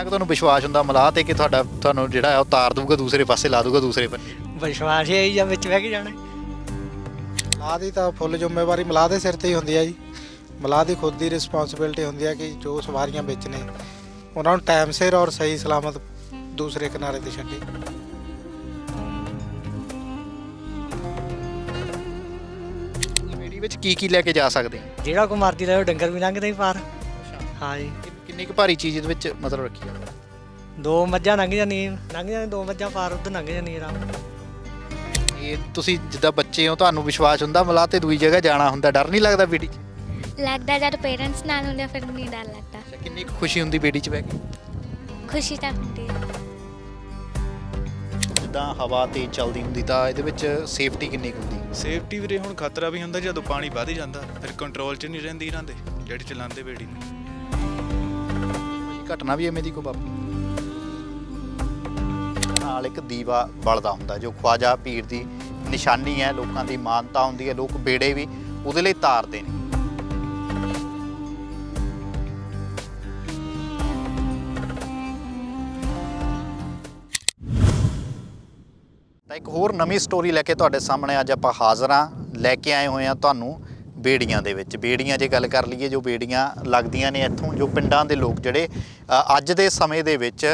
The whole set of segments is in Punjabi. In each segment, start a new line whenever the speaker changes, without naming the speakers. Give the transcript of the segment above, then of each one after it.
ਕਿੰਨਾ ਕੁ ਤੁਹਾਨੂੰ ਵਿਸ਼ਵਾਸ ਹੁੰਦਾ ਮਲਾਹ ਤੇ ਕਿ ਤੁਹਾਡਾ ਤੁਹਾਨੂੰ ਜਿਹੜਾ ਹੈ ਉਹ ਤਾਰ ਦੂਗਾ ਦੂਸਰੇ ਪਾਸੇ ਲਾ ਦੂਗਾ ਦੂਸਰੇ ਪਾਸੇ?
ਵਿਸ਼ਵਾਸ ਹੀ ਆਈ ਜਾਂ ਵਿੱਚ ਬਹਿ ਕੇ ਜਾਣਾ।
ਮਲਾਹ ਦੀ ਤਾਂ ਫੁੱਲ ਜ਼ਿੰਮੇਵਾਰੀ ਮਲਾਹ ਦੇ ਸਿਰ ਤੇ ਹੀ ਹੁੰਦੀ ਆ ਜੀ। ਮਲਾਹ ਦੀ ਖੁਦ ਦੀ ਰਿਸਪੌਂਸਿਬਿਲਟੀ ਹੁੰਦੀ ਆ ਕਿ ਜੋ ਸਵਾਰੀਆਂ ਵਿੱਚ ਨੇ ਉਹਨਾਂ ਨੂੰ ਟਾਈਮ ਸਿਰ ਔਰ ਸਹੀ ਸਲਾਮਤ ਦੂਸਰੇ ਕਿਨਾਰੇ ਤੇ ਛੱਡੇ।
ਵਿੱਚ ਕੀ ਕੀ ਲੈ ਕੇ ਜਾ ਸਕਦੇ? ਆ
ਜਿਹੜਾ ਕੋ ਮਰਦੀ ਰਹੇ ਉਹ ਡੰਗਰ ਵੀ ਲੰਘਦੇ ਹੀ ਪਾਰ। ਹਾਂ ਜੀ।
ਕਿੰਨ- ਕੁ ਭਾਰੀ ਚੀਜ਼ ਇਹਦੇ ਵਿੱਚ ਮਤਲਬ ਰੱਖੀ ਆ
ਦੋ ਮੱਝਾਂ ਲੰਘ ਜਾਂਦੀਆਂ ਲੰਘ ਜਾਂਦੀਆਂ ਦੋ ਮੱਝਾਂ ਪਾਰ ਉੱਧਰ ਲੰਘ ਜਾਂਦੀਆਂ ਆਰਾਮ ਨਾਲ।
ਇਹ ਤੁਸੀਂ ਜਿੱਦਾਂ ਬੱਚੇ ਹੋ ਤੁਹਾਨੂੰ ਵਿਸ਼ਵਾਸ ਹੁੰਦਾ ਮਲਾਹ ਤੇ ਦੂਜੀ ਜਗ੍ਹਾ ਜਾਣਾ ਹੁੰਦਾ ਡਰ ਨਹੀਂ ਲੱਗਦਾ ਬੇੜੀ 'ਚ?
ਲੱਗਦਾ ਜਦ ਪੇਰੈਂਟਸ ਨਾਲ ਹੁੰਦੇ ਆ, ਫਿਰ ਨਹੀਂ ਡਰ ਲੱਗਦਾ।
ਅੱਛਾ, ਕਿੰਨੀ ਕੁ ਖੁਸ਼ੀ ਹੁੰਦੀ ਬੇੜੀ 'ਚ ਬਹਿ ਕੇ?
ਖੁਸ਼ੀ ਤਾਂ ਹੁੰਦੀ ਹੈ
ਜਿੱਦਾਂ ਹਵਾ ਤੇ ਚੱਲਦੀ ਹੁੰਦੀ ਤਾਂ ਇਹਦੇ ਵਿੱਚ ਸੇਫਟੀ ਕਿੰਨੀ ਕੁ ਹੁੰਦੀ?
ਸੇਫਟੀ ਵੀਰੇ ਹੁਣ ਖਤਰਾ ਵੀ ਹੁੰਦਾ ਜਦੋਂ ਪਾਣੀ ਵੱਧ ਜਾਂਦਾ ਫਿਰ ਕੰਟਰੋਲ 'ਚ ਨਹੀਂ ਰਹਿੰਦੀ ਇਹਨਾਂ ਦੇ ਜਿਹੜੀ ਚਲਾਉਂਦੇ ਬੇੜੀ ਨੂੰ।
ਘਟਨਾ ਵੀ ਐਵੇਂ ਦੀ ਕੋ ਵਾਪਰੀ ਨਾਲ ਇੱਕ ਦੀਵਾ ਬਲਦਾ ਹੁੰਦਾ, ਜੋ ਖਵਾਜਾ ਪੀਰ ਦੀ ਨਿਸ਼ਾਨੀ ਹੈ, ਲੋਕਾਂ ਦੀ ਮਾਨਤਾ ਹੁੰਦੀ ਹੈ, ਲੋਕ ਬੇੜੇ ਵੀ ਉਹਦੇ ਲਈ ਤਾਰਦੇ ਨੇ। ਤਾਂ ਇੱਕ ਹੋਰ ਨਵੀਂ ਸਟੋਰੀ ਲੈ ਕੇ ਤੁਹਾਡੇ ਸਾਹਮਣੇ ਅੱਜ ਆਪਾਂ ਹਾਜ਼ਰ ਹਾਂ। ਲੈ ਕੇ ਆਏ ਹੋਏ ਹਾਂ ਤੁਹਾਨੂੰ ਬੇੜੀਆਂ ਦੇ ਵਿੱਚ। ਬੇੜੀਆਂ ਜੇ ਗੱਲ ਕਰ ਲਈਏ ਜੋ ਬੇੜੀਆਂ ਲੱਗਦੀਆਂ ਨੇ ਇੱਥੋਂ ਜੋ ਪਿੰਡਾਂ ਦੇ ਲੋਕ ਜਿਹੜੇ ਅ, ਅੱਜ ਦੇ ਸਮੇਂ ਦੇ ਵਿੱਚ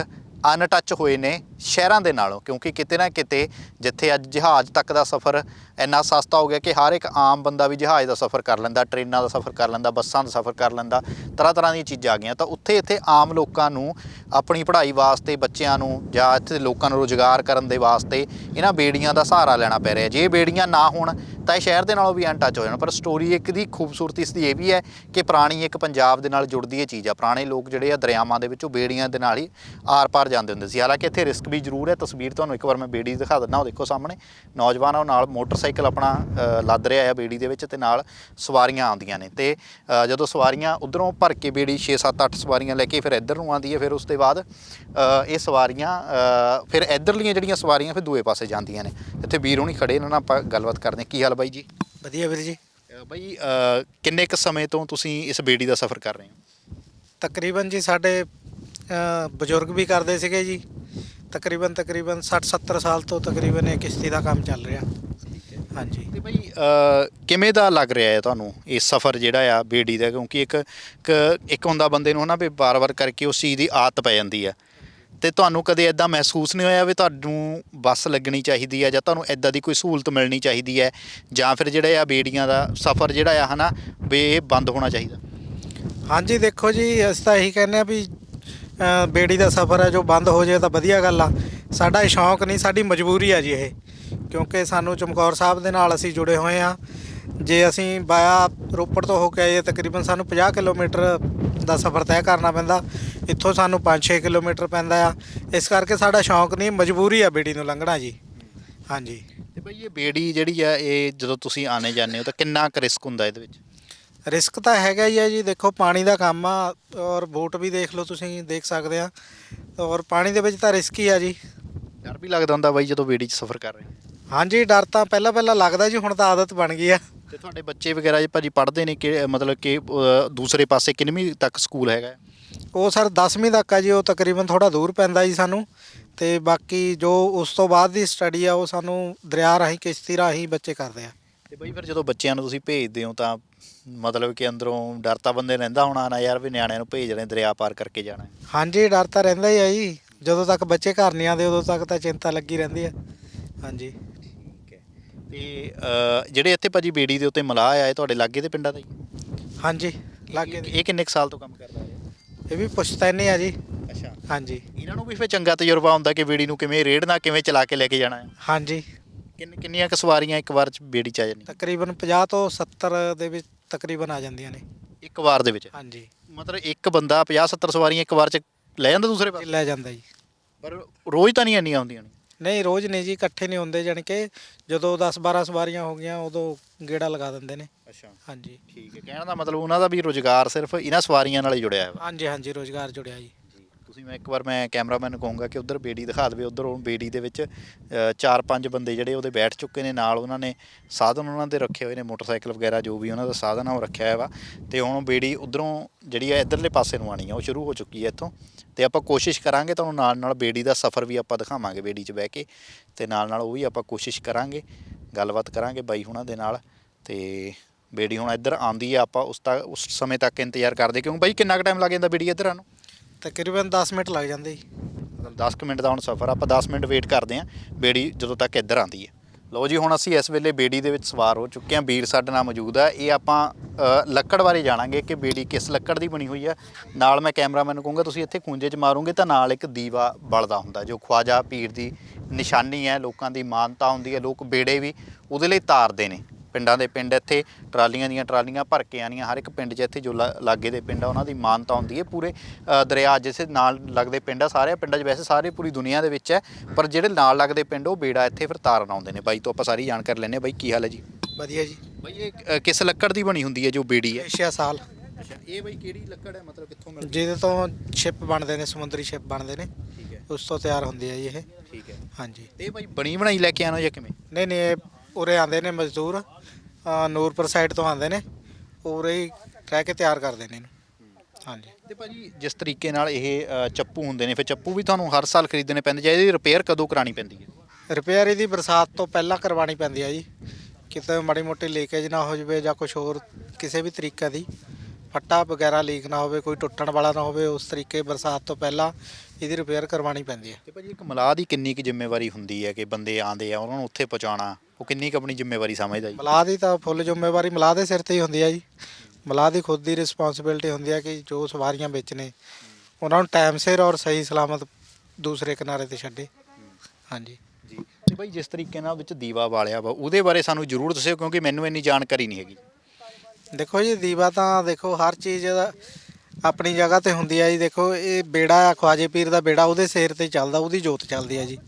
ਅਨਟੱਚ ਹੋਏ ਨੇ ਸ਼ਹਿਰਾਂ ਦੇ ਨਾਲੋਂ ਕਿਉਂਕਿ ਕਿਤੇ ਨਾ ਕਿਤੇ ਜਿੱਥੇ ਅੱਜ ਜਹਾਜ਼ ਤੱਕ ਦਾ ਸਫ਼ਰ ਇੰਨਾ ਸਸਤਾ ਹੋ ਗਿਆ ਕਿ ਹਰ ਇੱਕ ਆਮ ਬੰਦਾ ਵੀ ਜਹਾਜ਼ ਦਾ ਸਫ਼ਰ ਕਰ ਲੈਂਦਾ, ਟ੍ਰੇਨਾਂ ਦਾ ਸਫ਼ਰ ਕਰ ਲੈਂਦਾ, ਬੱਸਾਂ ਦਾ ਸਫ਼ਰ ਕਰ ਲੈਂਦਾ ਤਰ੍ਹਾਂ ਤਰ੍ਹਾਂ ਦੀਆਂ ਚੀਜ਼ਾਂ ਆ ਗਈਆਂ। ਤਾਂ ਉੱਥੇ ਇੱਥੇ ਆਮ ਲੋਕਾਂ ਨੂੰ ਆਪਣੀ ਪੜ੍ਹਾਈ ਵਾਸਤੇ, ਬੱਚਿਆਂ ਨੂੰ ਜਾਂ ਇੱਥੇ ਦੇ ਲੋਕਾਂ ਨੂੰ ਰੋਜ਼ਗਾਰ ਕਰਨ ਦੇ ਵਾਸਤੇ ਇਹਨਾਂ ਬੇੜੀਆਂ ਦਾ ਸਹਾਰਾ ਲੈਣਾ ਪੈ ਰਿਹਾ। ਜੇ ਬੇੜੀਆਂ ਨਾ ਹੋਣ, ਤਾਂ ਇਹ ਸ਼ਹਿਰ ਦੇ ਨਾਲੋਂ ਵੀ ਅਨਟੱਚ ਹੋ ਜਾਣ। ਪਰ ਸਟੋਰੀ ਇੱਕ ਦੀ ਖੂਬਸੂਰਤੀ ਇਸ ਦੀ ਇਹ ਵੀ ਹੈ ਕਿ ਪੁਰਾਣੀ ਇੱਕ ਪੰਜਾਬ ਦੇ ਨਾਲ ਜੁੜਦੀ ਇਹ ਚੀਜ਼ ਆ। ਪੁਰਾਣੇ ਲੋਕ ਜਿਹੜੇ ਆ ਦਰਿਆਵਾਂ ਦੇ ਵਿੱਚੋਂ ਬੇੜੀਆਂ ਦੇ ਨਾਲ ਹੀ ਆਰ-ਪਾਰ ਜਾਂਦੇ ਹੁੰਦੇ ਸੀ। ਹਾਲਾਂਕਿ ਇੱਥੇ ਰਿਸਕ ਵੀ ਜ਼ਰੂਰ ਹੈ। ਤਸਵੀਰ ਤੁਹਾਨੂੰ ਇੱਕ ਵਾਰ ਮੈਂ ਬੇੜੀ ਦਿਖਾ ਦਿੰਦਾ, ਉਹ ਦੇਖੋ ਸਾਹਮਣੇ। ਨੌਜਵਾਨ ਉਹ ਨਾਲ ਮੋਟਰਸਾਈਕਲ ਆਪਣਾ ਅ, ਲੱਦ ਰਿਹਾ ਆ ਬੇੜੀ ਦੇ ਵਿੱਚ ਤੇ ਨਾਲ ਸਵਾਰੀਆਂ ਆਉਂਦੀਆਂ ਨੇ। ਤੇ ਜਦੋਂ ਸਵਾਰੀਆਂ ਉਧਰੋਂ ਭਰ ਕੇ ਬੇੜੀ 6 7 8 ਸਵਾਰੀਆਂ ਲੈ ਕੇ ਫਿਰ ਇੱਧਰ ਨੂੰ ਆਉਂਦੀ ਹੈ ਫਿਰ ਉਸ ਤੋਂ ਬਾਅਦ ਇਹ ਸਵਾਰੀਆਂ ਫਿਰ ਇੱਧਰਲੀਆਂ ਜਿਹੜੀਆਂ ਸਵਾਰੀਆਂ ਫਿਰ ਦੂਏ ਪਾਸੇ ਜਾਂਦੀਆਂ ਨੇ। ਇੱਥੇ ਵੀਰ ਹੁਣੀ ਖੜੇ ਇਹਨਾਂ ਨਾਲ ਆਪਾਂ ਗੱਲਬਾਤ ਕਰਦੇ ਹਾਂ। ਕੀ ਹਾਲ ਬਾਈ ਜੀ?
ਵਧੀਆ ਵੀਰ ਜੀ।
ਬਾਈ ਕਿੰਨੇ ਕੁ ਸਮੇਂ ਤੋਂ ਤੁਸੀਂ ਇਸ ਬੇੜੀ ਦਾ ਸਫ਼ਰ ਕਰ ਰਹੇ ਹੋ?
ਤਕਰੀਬਨ ਜੀ ਸਾਡੇ ਬਜ਼ੁਰਗ ਵੀ ਕਰਦੇ ਸੀਗੇ ਜੀ। ਤਕਰੀਬਨ ਤਕਰੀਬਨ 60 70 ਸਾਲ ਤੋਂ ਤਕਰੀਬਨ ਇਹ ਕਿਸ਼ਤੀ ਦਾ ਕੰਮ ਚੱਲ ਰਿਹਾ। ਹਾਂਜੀ।
ਤੇ ਅ, ਕਿਵੇਂ ਦਾ ਲੱਗ ਰਿਹਾ ਹੈ ਤੁਹਾਨੂੰ ਇਹ ਸਫ਼ਰ ਜਿਹੜਾ ਆ ਬੇੜੀ ਦਾ? ਕਿਉਂਕਿ ਇੱਕ ਇੱਕ- ਇੱਕ ਹੁੰਦਾ ਬੰਦੇ ਨੂੰ ਹਨਾ ਵੀ ਵਾਰ-ਵਾਰ ਕਰਕੇ ਉਸ ਚੀਜ਼ ਦੀ ਆਦਤ ਪੈ ਜਾਂਦੀ ਆ। ਤੇ ਤੁਹਾਨੂੰ ਕਦੇ ਐਦਾਂ ਮਹਿਸੂਸ ਨਹੀਂ ਹੋਇਆ ਵੀ ਤੁਹਾਨੂੰ ਬੱਸ ਲੱਗਣੀ ਚਾਹੀਦੀ ਹੈ ਜਾਂ ਤੁਹਾਨੂੰ ਐਦਾਂ ਦੀ ਕੋਈ ਸਹੂਲਤ ਮਿਲਣੀ ਚਾਹੀਦੀ ਹੈ ਜਾਂ ਫਿਰ ਜਿਹੜਾ ਆ ਬੇੜੀਆਂ ਦਾ ਸਫ਼ਰ ਜਿਹੜਾ ਆ ਹਨਾ ਵੀ ਇਹ ਬੰਦ ਹੋਣਾ ਚਾਹੀਦਾ?
ਹਾਂਜੀ ਦੇਖੋ ਜੀ ਅਸੀਂ ਤਾਂ ਇਹੀ ਕਹਿੰਦੇ ਆ ਵੀ ਅ, ਬੇੜੀ ਦਾ ਸਫ਼ਰ ਹੈ ਜੋ ਬੰਦ ਹੋ ਜਾਏ ਤਾਂ ਵਧੀਆ ਗੱਲ ਆ। ਸਾਡਾ ਇਹ ਸ਼ੌਂਕ ਨਹੀਂ ਸਾਡੀ ਮਜਬੂਰੀ ਆ ਜੀ ਇਹ। ਕਿਉਂਕਿ ਸਾਨੂੰ ਚਮਕੌਰ ਸਾਹਿਬ ਦੇ ਨਾਲ ਅਸੀਂ ਜੁੜੇ ਹੋਏ ਆ ਜੇ ਅਸੀਂ ਬਾਇਆ ਰੋਪੜ ਤੋਂ ਹੋ ਕੇ ਆਈਏ ਤਕਰੀਬਨ ਸਾਨੂੰ 50 ਕਿਲੋਮੀਟਰ ਦਾ ਸਫ਼ਰ ਤੈਅ ਕਰਨਾ ਪੈਂਦਾ। ਇੱਥੋਂ ਸਾਨੂੰ 5-6 ਕਿਲੋਮੀਟਰ ਪੈਂਦਾ ਆ। ਇਸ ਕਰਕੇ ਸਾਡਾ ਸ਼ੌਂਕ ਨਹੀਂ ਮਜਬੂਰੀ ਆ ਬੇੜੀ ਨੂੰ ਲੰਘਣਾ ਜੀ। ਹਾਂਜੀ।
ਤੇ ਬਾਈ ਇਹ ਬੇੜੀ ਜਿਹੜੀ ਆ ਇਹ ਜਦੋਂ ਤੁਸੀਂ ਆਨੇ ਜਾਂਦੇ ਹੋ ਤਾਂ ਕਿੰਨਾ ਕੁ ਰਿਸਕ ਹੁੰਦਾ ਇਹਦੇ ਵਿੱਚ?
ਰਿਸਕ ਤਾਂ ਹੈਗਾ ਹੀ ਆ ਜੀ। ਦੇਖੋ ਪਾਣੀ ਦਾ ਕੰਮ ਆ ਔਰ ਬੋਟ ਵੀ ਦੇਖ ਲਓ ਤੁਸੀਂ ਦੇਖ ਸਕਦੇ ਆ। ਔਰ ਪਾਣੀ ਦੇ ਵਿੱਚ ਤਾਂ ਰਿਸਕ ਹੀ ਆ ਜੀ।
ਡਰ ਵੀ ਲੱਗਦਾ ਹੁੰਦਾ ਬਾਈ ਜਦੋਂ ਬੇੜੀ 'ਚ ਸਫ਼ਰ ਕਰ ਰਹੇ
ਹਾਂਜੀ ਡਰ ਤਾਂ ਪਹਿਲਾਂ ਪਹਿਲਾਂ ਲੱਗਦਾ ਜੀ ਹੁਣ ਤਾਂ ਆਦਤ ਬਣ ਗਈ ਆ।
ਤੇ ਤੁਹਾਡੇ ਬੱਚੇ ਵਗੈਰਾ ਜੇ ਭਾਜੀ ਪੜ੍ਹਦੇ ਨੇ ਕਿ ਮਤਲਬ ਕਿ ਅ, ਦੂਸਰੇ ਪਾਸੇ ਕਿੰਨਵੀਂ ਤੱਕ ਸਕੂਲ ਹੈਗਾ? ਹੈ?
ਉਹ ਸਰ 10ਵੀਂ ਤੱਕ ਆ ਜੀ ਉਹ ਤਕਰੀਬਨ ਥੋੜਾ ਦੂਰ ਪੈਂਦਾ ਜੀ ਸਾਨੂੰ। ਤੇ ਬਾਕੀ ਜੋ ਉਸ ਤੋਂ ਬਾਅਦ ਦੀ ਸਟੱਡੀ ਆ ਉਹ ਸਾਨੂੰ ਦਰਿਆ ਰਾਹੀਂ ਕਿਸ਼ਤੀ ਰਾਹੀਂ ਬੱਚੇ ਕਰਦੇ ਆ।
ਤੇ ਬਈ ਫਿਰ ਜਦੋਂ ਬੱਚਿਆਂ ਨੂੰ ਤੁਸੀਂ ਭੇਜਦੇ ਹੋ ਤਾਂ ਮਤਲਬ ਕਿ ਅੰਦਰੋਂ ਡਰ ਤਾਂ ਬੰਦੇ ਰਹਿੰਦਾ ਹੋਣਾ ਨਾ ਯਾਰ ਵੀ ਨਿਆਣਿਆਂ ਨੂੰ ਭੇਜ ਰਹੇ ਦਰਿਆ ਪਾਰ ਕਰਕੇ ਜਾਣਾ ਹੈ।
ਹਾਂਜੀ ਡਰ ਤਾਂ ਰਹਿੰਦਾ ਹੀ ਆ ਜੀ। ਜਦੋਂ ਤੱਕ ਬੱਚੇ ਘਰ ਨਹੀਂ ਆਉਂਦੇ ਉਦੋਂ ਤੱਕ ਤਾਂ ਚਿੰਤਾ ਲੱਗੀ ਰਹਿੰਦੀ ਆ। ਹਾਂਜੀ।
ਤੇ ਅ, ਜਿਹੜੇ ਇੱਥੇ ਭਾਜੀ ਬੇੜੀ ਦੇ ਉੱਤੇ ਮਲਾਹ ਆ ਇਹ ਤੁਹਾਡੇ ਲਾਗੇ ਦੇ ਪਿੰਡਾਂ ਦਾ ਹੀ?
ਹਾਂਜੀ ਲਾਗੇ
ਇਹ- ਕਿੰਨੇ ਕੁ ਸਾਲ ਤੋਂ ਕੰਮ ਕਰਦਾ ਹੈ
ਇਹ ਵੀ ਪੁੱਛਤੈਨੀ ਆ ਜੀ।
ਅੱਛਾ।
ਹਾਂਜੀ।
ਇਹਨਾਂ ਨੂੰ ਵੀ ਫਿਰ ਚੰਗਾ ਤਜਰਬਾ ਹੁੰਦਾ ਕਿ ਬੇੜੀ ਨੂੰ ਕਿਵੇਂ ਰੇੜਨਾ ਕਿਵੇਂ ਚਲਾ ਕੇ ਲੈ ਕੇ ਜਾਣਾ ਹੈ?
ਹਾਂਜੀ।
ਕਿੰਨ ਕਿੰਨੀਆਂ ਕੁ ਸਵਾਰੀਆਂ ਇੱਕ ਵਾਰ ਚ ਬੇੜੀ ਚ ਆ ਜਾਂਦੀਆਂ?
ਤਕਰੀਬਨ 50 ਤੋਂ 70 ਦੇ ਵਿੱਚ ਤਕਰੀਬਨ ਆ ਜਾਂਦੀਆਂ ਨੇ।
ਇੱਕ ਵਾਰ ਦੇ ਵਿੱਚ?
ਹਾਂਜੀ।
ਮਤਲਬ ਇੱਕ ਬੰਦਾ 50 70 ਸਵਾਰੀਆਂ ਇੱਕ ਵਾਰ ਚ ਲੈ ਜਾਂਦਾ ਦੂਸਰੇ ਪਾਸੇ?
ਲੈ ਜਾਂਦਾ ਜੀ।
ਪਰ ਰੋਜ਼ ਤਾਂ ਨਹੀਂ ਇੰਨੀਆਂ ਹੁੰਦੀਆਂ ਨੇ?
ਨਹੀਂ ਰੋਜ਼ ਨਹੀਂ ਜੀ ਇਕੱਠੇ ਨਹੀਂ ਹੁੰਦੇ ਜਾਣੀ ਕਿ ਜਦੋਂ 10 12 ਸਵਾਰੀਆਂ ਹੋ ਗਈਆਂ ਉਦੋਂ ਗੇੜਾ ਲਗਾ ਦਿੰਦੇ ਨੇ।
ਅੱਛਾ।
ਹਾਂਜੀ।
ਠੀਕ ਹੈ ਕਹਿਣ ਦਾ ਮਤਲਬ ਉਹਨਾਂ ਦਾ ਵੀ ਰੋਜ਼ਗਾਰ ਸਿਰਫ ਇਹਨਾਂ ਸਵਾਰੀਆਂ ਨਾਲ ਹੀ ਜੁੜਿਆ ਹੋਇਆ।
ਹਾਂਜੀ ਹਾਂਜੀ ਰੋਜ਼ਗਾਰ ਜੁੜਿਆ ਜੀ।
ਤੁਸੀਂ ਮੈਂ ਇੱਕ ਵਾਰ ਮੈਂ ਕੈਮਰਾਮੈਨ ਨੂੰ ਕਹੂੰਗਾ ਕਿ ਉਧਰ ਬੇੜੀ ਦਿਖਾ ਦੇਵੇ ਉਧਰ ਉਹ ਬੇੜੀ ਦੇ ਵਿੱਚ ਅ, ਚਾਰ ਪੰਜ ਬੰਦੇ ਜਿਹੜੇ ਉਹਦੇ ਬੈਠ ਚੁੱਕੇ ਨੇ ਨਾਲ ਉਹਨਾਂ ਨੇ ਸਾਧਨ ਉਹਨਾਂ ਦੇ ਰੱਖੇ ਹੋਏ ਨੇ ਮੋਟਰਸਾਈਕਲ ਵਗੈਰਾ ਜੋ ਵੀ ਉਹਨਾਂ ਦਾ ਸਾਧਨ ਆ ਉਹ ਰੱਖਿਆ ਹੋਇਆ ਵਾ। ਤੇ ਹੁਣ ਉਹ ਬੇੜੀ ਉਧਰੋਂ ਜਿਹੜੀ ਆ ਇਧਰਲੇ ਪਾਸੇ ਨੂੰ ਆਣੀ ਆ ਉਹ ਸ਼ੁਰੂ ਹੋ ਚੁੱਕੀ ਹੈ ਇੱਥੋਂ। ਤੇ ਆਪਾਂ ਕੋਸ਼ਿਸ਼ ਕਰਾਂਗੇ ਤੁਹਾਨੂੰ ਨਾਲ ਨਾਲ ਬੇੜੀ ਦਾ ਸਫ਼ਰ ਵੀ ਆਪਾਂ ਦਿਖਾਵਾਂਗੇ ਬੇੜੀ 'ਚ ਬਹਿ ਕੇ। ਤੇ ਨਾਲ ਨਾਲ ਉਹ ਵੀ ਆਪਾਂ ਕੋਸ਼ਿਸ਼ ਕਰਾਂਗੇ ਗੱਲਬਾਤ ਕਰਾਂਗੇ ਬਾਈ ਹੁਣਾਂ ਦੇ ਨਾਲ। ਤੇ ਬੇੜੀ ਹੁਣ ਇੱਧਰ ਆਂਦੀ ਆ ਆਪਾਂ ਉਸ ਤੱਕ ਉਸ ਸਮੇਂ ਤੱਕ ਇੰਤਜ਼ਾਰ ਕਰਦੇ ਕਿਉਂਕਿ ਬਾਈ ਕਿੰਨਾ ਕੁ ਟਾਈਮ ਲੱਗ ਜਾਂਦਾ ਬੇੜੀ ਇੱਧਰ ਆਉਣ ਨੂੰ?
ਤਕਰੀਬਨ 10 ਮਿੰਟ ਲੱਗ ਜਾਂਦੇ ਜੀ।
ਮਤਲਬ 10 ਕੁ ਮਿੰਟ ਦਾ ਹੁਣ ਸਫ਼ਰ ਆ, ਆਪਾਂ 10 ਮਿੰਟ ਵੇਟ ਕਰਦੇ ਆਂ ਬੇੜੀ ਜਦੋਂ ਤੱਕ ਇੱਧਰ ਆਂਦੀ ਹੈ। ਲਓ ਜੀ ਹੁਣ ਅਸੀਂ ਇਸ ਵੇਲੇ ਬੇੜੀ ਦੇ ਵਿੱਚ ਸਵਾਰ ਹੋ ਚੁੱਕੇ ਹਾਂ ਵੀਰ ਸਾਡੇ ਨਾਲ ਮੌਜੂਦ ਆ। ਇਹ ਆਪਾਂ ਅ, ਲੱਕੜ ਬਾਰੇ ਜਾਣਾਂਗੇ ਕਿ ਬੇੜੀ ਕਿਸ ਲੱਕੜ ਦੀ ਬਣੀ ਹੋਈ ਆ। ਨਾਲ ਮੈਂ ਕੈਮਰਾਮੈਨ ਨੂੰ ਕਹੂੰਗਾ ਤੁਸੀਂ ਇੱਥੇ ਖੂੰਜੇ 'ਚ ਮਾਰੋਗੇ ਤਾਂ ਨਾਲ ਇੱਕ ਦੀਵਾ ਬਲਦਾ ਹੁੰਦਾ ਜੋ ਖਵਾਜਾ ਪੀਰ ਦੀ ਨਿਸ਼ਾਨੀ ਹੈ ਲੋਕਾਂ ਦੀ ਮਾਨਤਾ ਹੁੰਦੀ ਹੈ ਲੋਕ ਬੇੜੇ ਵੀ ਉਹਦੇ ਲਈ ਤਾਰਦੇ ਨੇ। ਪਿੰਡਾਂ ਦੇ ਪਿੰਡ ਇੱਥੇ ਟਰਾਲੀਆਂ ਦੀਆਂ ਟਰਾਲੀਆਂ ਭਰ ਕੇ ਆਣੀਆਂ ਹਰ ਇੱਕ ਪਿੰਡ 'ਚ ਇੱਥੇ ਜੋ ਲਾ- ਲਾਗੇ ਦੇ ਪਿੰਡ ਆ ਉਹਨਾਂ ਦੀ ਮਾਨਤਾ ਹੁੰਦੀ ਹੈ ਪੂਰੇ ਅ, ਦਰਿਆ ਜਿਸ ਨਾਲ ਲੱਗਦੇ ਪਿੰਡ ਆ ਸਾਰੇ ਪਿੰਡਾਂ 'ਚ ਵੈਸੇ ਸਾਰੇ ਪੂਰੀ ਦੁਨੀਆ ਦੇ ਵਿੱਚ ਹੈ ਪਰ ਜਿਹੜੇ ਨਾਲ ਲੱਗਦੇ ਪਿੰਡ ਉਹ ਬੇੜਾ ਇੱਥੇ ਫਿਰ ਤਾਰਨ ਆਉਂਦੇ ਨੇ। ਬਾਈ ਤੋਂ ਆਪਾਂ ਸਾਰੀ ਜਾਣਕਾਰੀ ਲੈਣੇ ਬਾਈ ਕੀ ਹਾਲ ਹੈ ਜੀ?
ਵਧੀਆ ਜੀ।
ਬਾਈ ਇਹ ਅ, ਕਿਸ ਲੱਕੜ ਦੀ ਬਣੀ ਹੁੰਦੀ ਹੈ ਜੋ ਬੇੜੀ ਹੈ?
ਏਸ਼ੀਆ ਸਾਲ।
ਇਹ ਬਾਈ ਕਿਹੜੀ ਲੱਕੜ ਹੈ? ਮਤਲਬ ਕਿੱਥੋਂ ਮਿਲਦੀ
ਜਿਹਦੇ ਤੋਂ ਸ਼ਿਪ ਬਣਦੇ ਨੇ ਸਮੁੰਦਰੀ ਸ਼ਿਪ ਬਣਦੇ ਨੇ
ਠੀਕ ਹੈ।
ਉਸ ਤੋਂ ਤਿਆਰ ਹੁੰਦੀ ਹੈ ਜੀ ਇਹ।
ਠੀਕ ਹੈ।
ਹਾਂਜੀ।
ਤੇ ਇਹ ਬਾਈ ਬਣੀ ਬਣਾਈ ਲੈ ਕੇ ਆਣੋ ਜਾਂ ਕਿਵੇਂ?
ਨਹੀਂ ਨਹੀਂ ਇਹ ਉਰੇ ਆਉਂਦੇ ਨੇ ਮਜ਼ਦੂਰ ਅ, ਨੂਰਪੁਰ ਸਾਈਡ ਤੋਂ ਆਉਂਦੇ ਨੇ ਉਰੇ ਹੀ ਰਹਿ ਕੇ ਤਿਆਰ ਕਰਦੇ ਨੇ। ਇਹਨੂੰ ਹਾਂਜੀ।
ਤੇ ਭਾਜੀ ਜਿਸ ਤਰੀਕੇ ਨਾਲ ਇਹ ਅ, ਚੱਪੂ ਹੁੰਦੇ ਨੇ ਫਿਰ ਚੱਪੂ ਵੀ ਤੁਹਾਨੂੰ ਹਰ ਸਾਲ ਖਰੀਦਣੇ ਪੈਂਦੇ ਜਾਂ ਇਹਦੀ ਰਿਪੇਅਰ ਕਦੋਂ ਕਰਾਣੀ ਪੈਂਦੀ ਹੈ?
ਰਿਪੇਅਰ ਇਹਦੀ ਬਰਸਾਤ ਤੋਂ ਪਹਿਲਾਂ ਕਰਵਾਉਣੀ ਪੈਂਦੀ ਹੈ ਜੀ। ਕਿਤੇ ਮਾੜੀ ਮੋਟੀ ਲੀਕੇਜ ਨਾ ਹੋ ਜਾਵੇ ਜਾਂ ਕੁਝ ਹੋਰ ਕਿਸੇ ਵੀ ਤਰੀਕੇ ਦੀ। ਫੱਟਾ ਵਗੈਰਾ ਲੀਕ ਨਾ ਹੋਵੇ ਕੋਈ ਟੁੱਟਣ ਵਾਲਾ ਨਾ ਹੋਵੇ ਉਸ ਤਰੀਕੇ ਬਰਸਾਤ ਤੋਂ ਪਹਿਲਾਂ ਇਹਦੀ ਰਿਪੇਅਰ ਕਰਵਾਉਣੀ ਪੈਂਦੀ ਹੈ।
ਤੇ ਭਾਜੀ ਇੱਕ ਮਲਾਹ ਦੀ ਕਿੰਨੀ ਕੁ ਜ਼ਿੰਮੇਵਾਰੀ ਹੁੰਦੀ ਹੈ ਕਿ ਬੰਦੇ ਆਂਦੇ ਆ ਉਹਨਾਂ ਨੂੰ ਉੱਥੇ ਪਹੁੰਚਾਉਣਾ? ਉਹ ਕਿੰਨੀ ਕੁ ਆਪਣੀ ਜ਼ਿੰਮੇਵਾਰੀ ਸਮਝਦਾ ਜੀ?
ਮਲਾਹ ਦੀ ਤਾਂ ਫੁੱਲ ਜ਼ਿੰਮੇਵਾਰੀ ਮਲਾਹ ਦੇ ਸਿਰ ਤੇ ਹੀ ਹੁੰਦੀ ਹੈ ਜੀ। ਮਲਾਹ ਦੀ ਖੁਦ ਦੀ ਰਿਸਪੌਂਸਿਬਿਲਟੀ ਹੁੰਦੀ ਹੈ ਕਿ ਜੋ ਸਵਾਰੀਆਂ ਵਿੱਚ ਨੇ ਉਹਨਾਂ ਨੂੰ ਟਾਈਮ ਸਿਰ ਔਰ ਸਹੀ ਸਲਾਮਤ ਦੂਸਰੇ ਕਿਨਾਰੇ ਤੇ ਛੱਡੇ। ਹਾਂਜੀ।
ਜੀ। ਤੇ ਭਾਈ ਜਿਸ ਤਰੀਕੇ ਨਾਲ ਵਿੱਚ ਦੀਵਾ ਬਾਲਿਆ ਵਾ ਉਹਦੇ ਬਾਰੇ ਸਾਨੂੰ ਜ਼ਰੂਰ ਦੱਸਿਓ ਕਿਉਂਕਿ ਮੈਨੂੰ ਇੰਨੀ ਜਾਣਕਾਰੀ ਨਹੀਂ ਹੈਗੀ।
ਦੇਖੋ ਜੀ ਦੀਵਾ ਤਾਂ ਦੇਖੋ ਹਰ ਚੀਜ਼ ਦਾ ਆਪਣੀ ਜਗ੍ਹਾ ਤੇ ਹੁੰਦੀ ਹੈ ਜੀ। ਦੇਖੋ ਇਹ ਬੇੜਾ ਆ ਖਵਾਜੇ ਪੀਰ ਦਾ ਬੇੜਾ ਉਹਦੇ ਸਿਰ ਤੇ ਚੱਲਦਾ ਉਹਦੀ ਜੋਤ ਚੱਲਦੀ ਹੈ ਜੀ।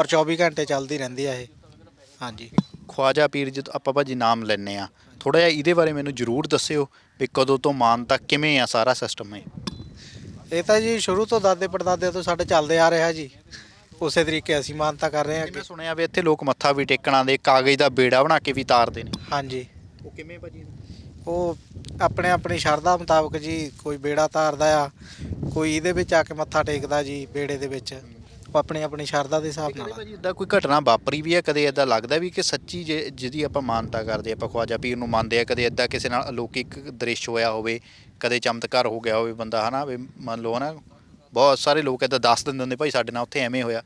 ਔਰ 24 ਘੰਟੇ ਚੱਲਦੀ ਰਹਿੰਦੀ ਹੈ ਇਹ। ਹਾਂਜੀ।
ਖਵਾਜਾ ਪੀਰ ਜਦ ਆਪਾਂ ਭਾਜੀ ਨਾਮ ਲੈਨੇ ਆ ਥੋੜਾ ਜਿਹਾ ਇਹਦੇ ਬਾਰੇ ਮੈਨੂੰ ਜ਼ਰੂਰ ਦੱਸਿਓ ਵੀ ਕਦੋਂ ਤੋਂ ਮਾਨ ਤੱਕ ਕਿਵੇਂ ਆ ਸਾਰਾ ਸਿਸਟਮ ਹੈ
ਇਹ ਤਾਂ ਜੀ ਸ਼ੁਰੂ ਤੋਂ ਦਾਦੇ ਪੜਦਾਦੇ ਤੋਂ ਸਾਡੇ ਚੱਲਦੇ ਆ ਰਿਹਾ ਜੀ। ਉਸੇ ਤਰੀਕੇ ਅਸੀਂ ਮਾਨਤਾ ਕਰ ਰਹੇ ਹਾਂ।
ਮੈਂ
ਕਿ
ਸੁਣਿਆ ਵੀ ਇੱਥੇ ਲੋਕ ਮੱਥਾ ਵੀ ਟੇਕਣ ਆਉਂਦੇ ਕਾਗਜ਼ ਦਾ ਬੇੜਾ ਬਣਾ ਕੇ ਵੀ ਤਾਰਦੇ ਨੇ।
ਹਾਂਜੀ।
ਉਹ ਕਿਵੇਂ ਭਾਜੀ?
ਉਹ ਆਪਣੇ ਆਪਣੀ ਸ਼ਰਧਾ ਮੁਤਾਬਕ ਜੀ ਕੋਈ ਬੇੜਾ ਤਾਰਦਾ ਆ ਕੋਈ ਇਹਦੇ ਵਿੱਚ ਆ ਕੇ ਮੱਥਾ ਟੇਕਦਾ ਜੀ ਬੇੜੇ ਦੇ ਵਿੱਚ। ਉਹ ਆਪਣੀ ਆਪਣੀ ਸ਼ਰਧਾ ਦੇ ਹਿਸਾਬ ਨਾਲ
ਭਾਜੀ ਇਦਾਂ ਕੋਈ ਘਟਨਾ ਵਾਪਰੀ ਵੀ ਹੈ ਕਦੇ ਇਦਾਂ ਲੱਗਦਾ ਵੀ ਕਿ ਸੱਚੀ ਜੇ- ਜਿਹਦੀ ਆਪਾਂ ਮਾਨਤਾ ਕਰਦੇ ਆਪਾਂ ਖਵਾਜਾ ਪੀਰ ਨੂੰ ਮੰਨਦੇ ਆ ਕਦੇ ਇਦਾਂ ਕਿਸੇ ਨਾਲ ਅਲੌਕਿਕ ਦ੍ਰਿਸ਼ ਹੋਇਆ ਹੋਵੇ ਕਦੇ ਚਮਤਕਾਰ ਹੋ ਗਿਆ ਹੋਵੇ ਬੰਦਾ ਹਨਾ? ਵੀ ਮੰਨ ਲਓ ਹਨਾ? ਬਹੁਤ ਸਾਰੇ ਲੋਕ ਇਦਾਂ ਦੱਸ ਦਿੰਦੇ ਹੁੰਦੇ ਭਾਈ ਸਾਡੇ ਨਾਲ ਉੱਥੇ ਐਵੇਂ ਹੋਇਆ।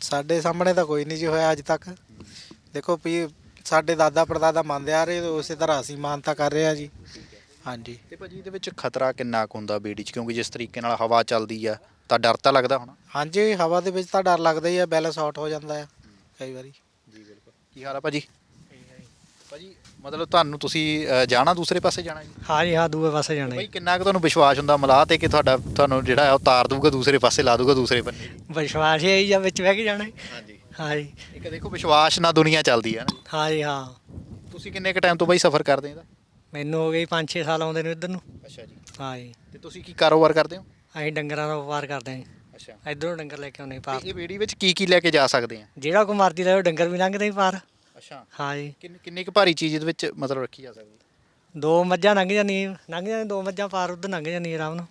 ਸਾਡੇ ਸਾਹਮਣੇ ਤਾਂ ਕੋਈ ਨਹੀਂ ਜੀ ਹੋਇਆ ਅੱਜ ਤੱਕ। ਦੇਖੋ ਵੀ ਸਾਡੇ ਦਾਦਾ ਪੜਦਾਦਾ ਮੰਨਦੇ ਆ ਰਹੇ ਤੇ ਉਸੇ ਤਰ੍ਹਾਂ ਅਸੀਂ ਮਾਨਤਾ ਕਰ ਰਹੇ ਆ ਜੀ। ਹਾਂਜੀ।
ਤੇ ਭਾਜੀ ਇਹਦੇ ਵਿੱਚ ਖਤਰਾ ਕਿੰਨਾ ਕੁ ਹੁੰਦਾ ਬੇੜੀ 'ਚ? ਕਿਉਂਕਿ ਜਿਸ ਤਰੀਕੇ ਨਾਲ ਹਵਾ ਚੱਲਦੀ ਆ ਤਾਂ ਡਰ ਤਾਂ ਲੱਗਦਾ ਹੋਣਾ?
ਹਾਂਜੀ ਹਵਾ ਦੇ ਵਿੱਚ ਤਾਂ ਡਰ ਲੱਗਦਾ ਹੀ ਆ ਬੈਲੈਂਸ ਆਊਟ ਹੋ ਜਾਂਦਾ ਆ ਕਈ ਵਾਰੀ।
ਜੀ ਬਿਲਕੁਲ। ਕੀ ਹਾਲ ਆ ਭਾਜੀ? ਭਾਜੀ ਮਤਲਬ ਤੁਹਾਨੂੰ ਤੁਸੀਂ ਅ, ਜਾਣਾ ਦੂਸਰੇ ਪਾਸੇ ਜਾਣਾ ਜੀ?
ਹਾਂ ਜੀ ਹਾਂ ਦੂਏ ਪਾਸੇ ਜਾਣਾ
ਭਾਈ
ਜੀ
ਕਿੰਨਾ ਕੁ ਤੁਹਾਨੂੰ ਵਿਸ਼ਵਾਸ ਹੁੰਦਾ ਮਲਾਹ ਤੇ ਕਿ ਤੁਹਾਡਾ ਤੁਹਾਨੂੰ ਜਿਹੜਾ ਹੈ ਉਹ ਤਾਰ ਦੂਗਾ ਦੂਸਰੇ ਪਾਸੇ ਲਾ ਦੂਗਾ ਦੂਸਰੇ ਬੰਨੇ?
ਵਿਸ਼ਵਾਸ ਹੀ ਹੈ ਜੀ ਜਾਂ ਵਿੱਚ ਬਹਿ ਕੇ ਜਾਣਾ ਜੀ।
ਹਾਂਜੀ।
ਹਾਂ ਜੀ
ਇੱਕ ਦੇਖੋ ਵਿਸ਼ਵਾਸ ਨਾਲ ਦੁਨੀਆ ਚੱਲਦੀ ਹੈ ਨਾ।
ਹਾਂ ਜੀ ਹਾਂ।
ਤੁਸੀਂ ਕਿੰਨੇ ਕ ਟਾਈਮ ਤੋਂ ਬਾਈ ਸਫ਼ਰ ਕਰਦੇ ਇਹਦਾ?
ਮੈਨੂੰ ਹੋ ਗਏ 5-6 ਸਾਲ ਆਉਂਦੇ ਨੇ ਇੱਧਰ ਨੂੰ।
ਅੱਛਾ ਜੀ।
ਹਾਂ ਜੀ।
ਤੇ ਤੁਸੀਂ ਕੀ ਕਾਰੋਬਾਰ ਕਰਦੇ ਹੋ?
ਅਸੀਂ ਡੰਗਰਾਂ ਦਾ ਵਪਾਰ ਕਰਦੇ ਹਾਂ
ਅੱਛਾ।
ਇੱਧਰੋਂ ਡੰਗਰ ਲੈ ਕੇ ਆਉਂਦੇ ਪਾਰ।
ਇਹ ਬੇੜੀ ਵਿੱਚ ਕੀ ਕੀ ਲੈ ਕੇ ਜਾ ਸਕਦੇ ਆ?
ਜਿਹੜਾ ਕੋ ਮਰਦੀ ਰਹੇ ਡੰਗਰ ਵੀ ਲੰਘਦੇ ਹੀ ਪਾਰ।
ਅੱਛਾ।
ਹਾਂ ਜੀ।
ਕਿੰਨੀ ਕਿੰਨੀ ਕੁ ਭਾਰੀ ਚੀਜ਼ ਇਹਦੇ ਵਿੱਚ ਮਤਲਬ ਰੱਖੀ ਜਾ ਸਕਦੀ?
ਦੋ ਮੱਝਾਂ ਲੰਘ ਜਾਂਦੀਆਂ ਲੰਘ ਜਾਂਦੀਆਂ ਦੋ ਮੱਝਾਂ ਪਾਰ ਉੱਧਰ ਲੰਘ ਜਾਂਦੀਆਂ ਆਰਾਮ ਨਾਲ।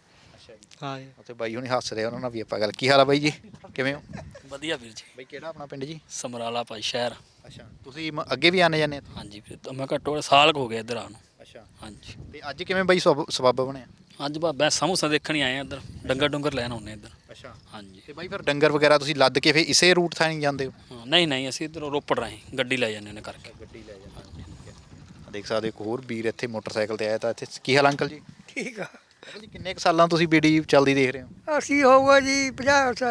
ਹਾਂ ਜੀ।
ਉੱਥੇ ਬਾਈ ਹੁਣੀ ਹੱਸ ਰਹੇ ਉਹਨਾਂ ਨਾਲ ਵੀ ਆਪਾਂ ਗੱਲ। ਕੀ ਹਾਲ ਆ ਬਾਈ ਜੀ? ਕਿਵੇਂ ਹੋ?
ਵਧੀਆ ਵੀਰ ਜੀ।
ਬਾਈ ਕਿਹੜਾ ਆਪਣਾ ਪਿੰਡ ਜੀ?
ਸਮਰਾਲਾ ਭਾਈ ਸ਼ਹਿਰ।
ਅੱਛਾ। ਤੁਸੀਂ ਮ- ਅੱਗੇ ਵੀ ਆਨੇ ਜਾਂਦੇ ਇੱਥੇ?
ਹਾਂਜੀ ਫਿਰ ਤਾਂ ਮੈਂ ਘੱਟੋ ਘੱਟ ਸਾਲ ਕੁ ਹੋ ਗਿਆ ਇੱਧਰ ਆਉਣ ਨੂੰ।
ਅੱਛਾ।
ਹਾਂਜੀ।
ਤੇ ਅੱਜ ਕਿਵੇਂ ਬਾਈ ਸਬਬ ਸਬੱਬ ਬਣਿਆ
ਅੱਜ ਬਾ ਮੈਂ ਸਮੋਸਾ ਦੇਖਣ ਹੀ ਆਏ ਆ ਇੱਧਰ। ਡੰਗਰ ਡੁੰਗਰ ਲੈਣ ਆਉਂਦੇ ਇੱਧਰ।
ਅੱਛਾ।
ਹਾਂਜੀ।
ਤੇ ਬਾਈ ਫਿਰ ਡੰਗਰ ਵਗੈਰਾ ਤੁਸੀਂ ਲੱਦ ਕੇ ਫਿਰ ਇਸੇ ਰੂਟ ਥਾਂ ਨਹੀਂ ਜਾਂਦੇ ਹੋ?
ਹਾਂ, ਨਹੀਂ ਨਹੀਂ ਅਸੀਂ ਇੱਧਰੋਂ ਰੋਪੜ ਰਾਹੀਂ ਗੱਡੀ ਲੈ ਜਾਂਦੇ ਨੇ ਕਰਕੇ
ਗੱਡੀ ਲੈ ਜਾਂਦੇ ਦੇਖ ਸਕਦੇ ਹੋ ਇੱਕ ਹੋਰ ਵੀਰ ਇੱਥੇ ਮੋਟਰਸਾਈਕਲ ਤੇ ਆਇਆ ਤਾਂ ਇੱਥੇ। ਕੀ ਹਾਲ ਅੰਕਲ ਜੀ?
ਠੀਕ ਆ।
ਜੀ ਕਿੰਨੇ ਕੁ ਸਾਲਾਂ ਤੁਸੀਂ ਬੀੜੀ ਚੱਲਦੀ ਦੇਖ ਰਹੇ ਹੋ?
ਅਸੀਂ ਹੋਊਗਾ ਜੀ 50